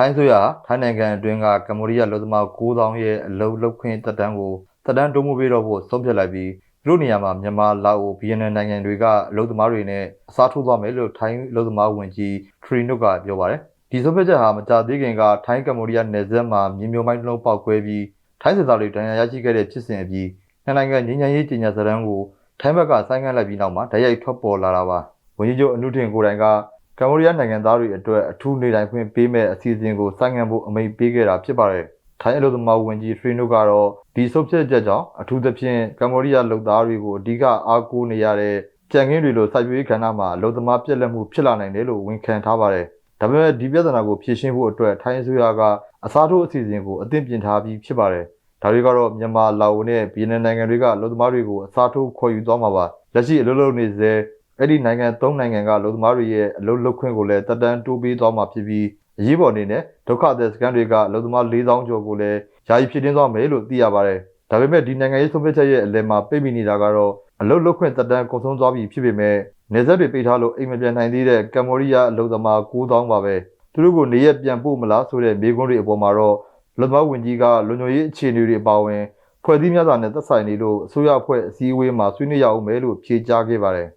ထိုင်းဆိုရထိုင်းနိုင်ငံအတွင်းကကမ္ဘောဒီးယားလူသမား9000ရဲ့အလုပ်လုပ်ခွင့်တက်တန်းကိုတက်တန်းတိုးမှုပေးတော့ဖို့ဆုံးဖြတ်လိုက်ပြီးသူတို့နေရာမှာမြန်မာလာအိုဗီယက်နမ်နိုင်ငံတွေကအလုပ်သမားတွေနဲ့အစားထိုးသွားမယ်လို့ထိုင်းအလုပ်သမားဝန်ကြီးထရီနုတ်ကပြောပါတယ်ဒီဆုံးဖြတ်ချက်ဟာမကြာသေးခင်ကထိုင်းကမ္ဘောဒီးယားနယ်စပ်မှာမြေမြုံမိုင်းတစ်လုံးပေါက်ကွဲပြီးထိုင်းစစ်သားတွေဒဏ်ရာရရှိခဲ့တဲ့ဖြစ်စဉ်အပြီးနှစ်နိုင်ငံငြိမ်းချမ်းရေးကြေညာစာတမ်းကိုထိုင်းဘက်ကဆိုင်းငံ့လိုက်ပြီးနောက်မှာတိုက်ရိုက်ထွက်ပေါ်လာတာပါဝန်ကြီးချုပ်အနုထင်ကိုယ်တိုင်က ကမ္ဘောဒီးယားနိုင်ငံသားတွေအတွက်အထူးနေတိုင်းခွင့်ပေးမဲ့အစီအစဉ်ကိုဆိုင်းငံ့ဖို့အမိန့်ပေးခဲ့တာဖြစ်ပါတယ်။ထိုင်းအလုပ်သမားဝန်ကြီးဖရီနုကတော့ဒီဆုတ်ဖြတ်ချက်ကြောင့်အထူးသဖြင့်ကမ္ဘောဒီးယားလုပ်သားတွေကိုအဓိကအားကိုးနေရတဲ့ကြံခင်းတွေလိုစိုက်ပျိုးရေးကဏ္ဍမှာအလုပ်သမားပြက်လက်မှုဖြစ်လာနိုင်တယ်လို့ဝန်ခံထားပါတယ်။ဒါပေမဲ့ဒီပြဿနာကိုဖြေရှင်းဖို့အတွက်ထိုင်းအစိုးရကအစားထိုးအစီအစဉ်ကိုအသင့်ပြင်ထားပြီးဖြစ်ပါတယ်။ဒါတွေကတော့မြန်မာ၊လာအိုနဲ့ဗီယက်နမ်နိုင်ငံတွေကအလုပ်သမားတွေကိုအစားထိုးခေါ်ယူသွားမှာပါ။လက်ရှိအလုပ်လုပ်နေစေ အဲ့ဒီနိုင်ငံ၃နိုင်ငံကလူသမားတွေရဲ့အလုပ်လုပ်ခွင့်ကိုလည်းတက်တန်းတိုးပေးသွားမှာဖြစ်ပြီးအရေးပေါ်အနေနဲ့ဒုက္ခသည်စခန်းတွေကလူသမား4000ကျော်ကိုလည်းယာယီဖြစ်တင်းသွားမယ်လို့သိရပါတယ်။ဒါပေမဲ့ဒီနိုင်ငံရေးဆုံးဖြတ်ချက်ရဲ့အလယ်မှာပြိမိနေတာကတော့အလုပ်လုပ်ခွင့်တက်တန်းကုန်ဆုံးသွားပြီဖြစ်ပေမဲ့နေဆက်တွေပေးထားလို့အိမ်မပြန်နိုင်သေးတဲ့ကမ္ဘောဒီးယားအလုပ်သမား9000ပါပဲ။သူတို့ကိုနေရက်ပြန်ပို့မလားဆိုတဲ့မေးခွန်းတွေအပေါ်မှာတော့လူသမားဝင်ကြီးကလူညိုရေးအခြေအနေတွေအပါအဝင်ဖွဲ့စည်းများစွာနဲ့သက်ဆိုင်နေလို့အစိုးရအဖွဲ့အစည်းအဝေးမှာဆွေးနွေးရအောင်မယ်လို့ဖြေကြားခဲ့ပါတယ်